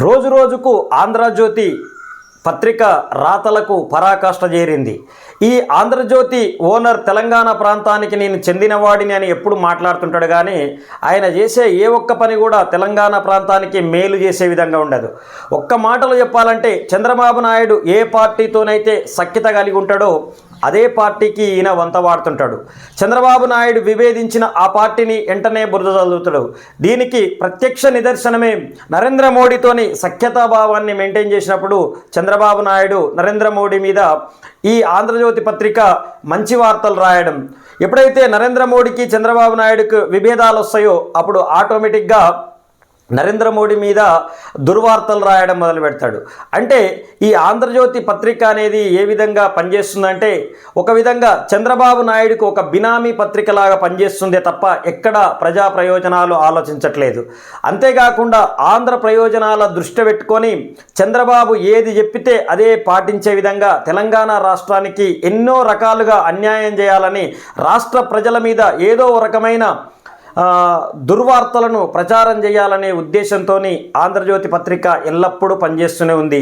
రోజు రోజుకు ఆంధ్రజ్యోతి పత్రిక రాతలకు పరాకాష్ట చేరింది. ఈ ఆంధ్రజ్యోతి ఓనర్ తెలంగాణ ప్రాంతానికి నేను చెందినవాడిని అని ఎప్పుడు మాట్లాడుతుంటాడు కానీ ఆయన చేసే ఏ ఒక్క పని కూడా తెలంగాణ ప్రాంతానికి మేలు చేసే విధంగా ఉండదు. ఒక్క మాటలో చెప్పాలంటే చంద్రబాబు నాయుడు ఏ పార్టీతోనైతే సఖ్యత కలిగి ఉంటాడో అదే పార్టీకి ఈయన వంత వాడుతుంటాడు. చంద్రబాబు నాయుడు విభేదించిన ఆ పార్టీని వెంటనే బురద చదువుతాడు. దీనికి ప్రత్యక్ష నిదర్శనమే నరేంద్ర మోడీతోని సఖ్యతాభావాన్ని మెయింటైన్ చేసినప్పుడు చంద్ర చంద్రబాబు నాయుడు నరేంద్ర మోడీ మీద ఈ ఆంధ్రజ్యోతి పత్రిక మంచి వార్తలు రాయడం. ఎప్పుడైతే నరేంద్ర మోడీకి చంద్రబాబు నాయుడుకు విభేదాలు వస్తాయో అప్పుడు ఆటోమేటిక్గా నరేంద్ర మోడీ మీద దుర్వార్తలు రాయడం మొదలు పెడతాడు. అంటే ఈ ఆంధ్రజ్యోతి పత్రిక అనేది ఏ విధంగా పనిచేస్తుందంటే ఒక విధంగా చంద్రబాబు నాయుడుకు ఒక బినామీ పత్రికలాగా పనిచేస్తుందే తప్ప ఎక్కడ ప్రజా ప్రయోజనాలు ఆలోచించట్లేదు. అంతేకాకుండా ఆంధ్ర ప్రయోజనాల దృష్టి పెట్టుకొని చంద్రబాబు ఏది చెప్పితే అదే పాటించే విధంగా తెలంగాణ రాష్ట్రానికి ఎన్నో రకాలుగా అన్యాయం చేయాలని రాష్ట్ర ప్రజల మీద ఏదో ఒక రకమైన దుర్వార్తలను ప్రచారం చేయాలనే ఉద్దేశంతో ఆంధ్రజ్యోతి పత్రిక ఎల్లప్పుడూ పనిచేస్తూనే ఉంది.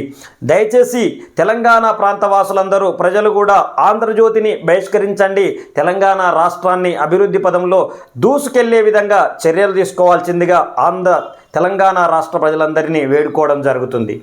దయచేసి తెలంగాణ ప్రాంత వాసులందరూ ప్రజలు కూడా ఆంధ్రజ్యోతిని బహిష్కరించండి. తెలంగాణ రాష్ట్రాన్ని అభివృద్ధి పదంలో దూసుకెళ్ళే విధంగా చర్యలు తీసుకోవాల్సిందిగా ఆంధ్ర తెలంగాణ రాష్ట్ర ప్రజలందరినీ వేడుకోవడం జరుగుతుంది.